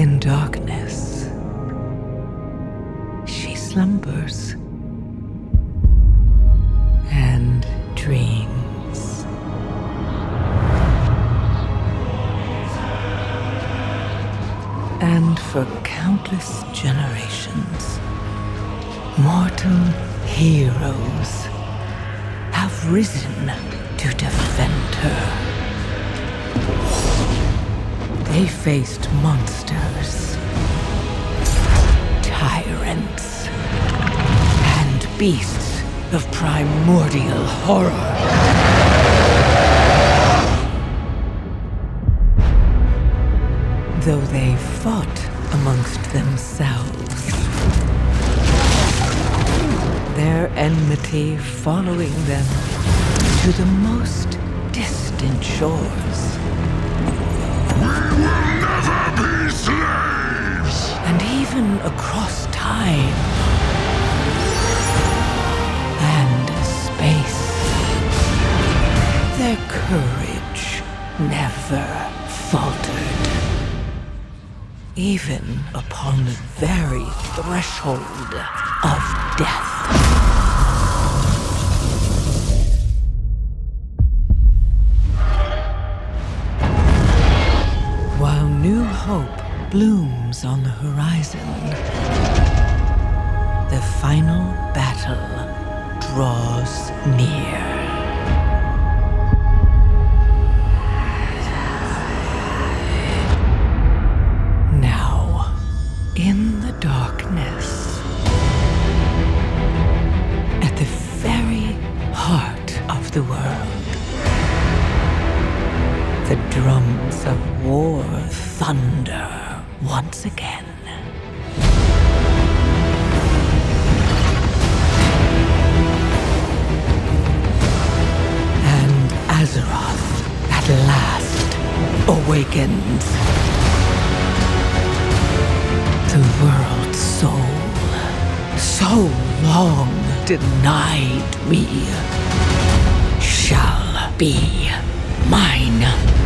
In darkness, she slumbers and dreams. And for countless generations, mortal heroes have risen to defend her. They faced monsters, tyrants, and beasts of primordial horror. Though they fought amongst themselves, their enmity following them to the most distant shores. And even across time and space. Their courage never faltered. Even upon the very threshold of death. New hope blooms on the horizon, the final battle draws near. Now, in the darkness, at the very heart of the world, the drums of war thunder once again. And Azeroth at last awakens. The world's soul, so long denied me, shall be mine.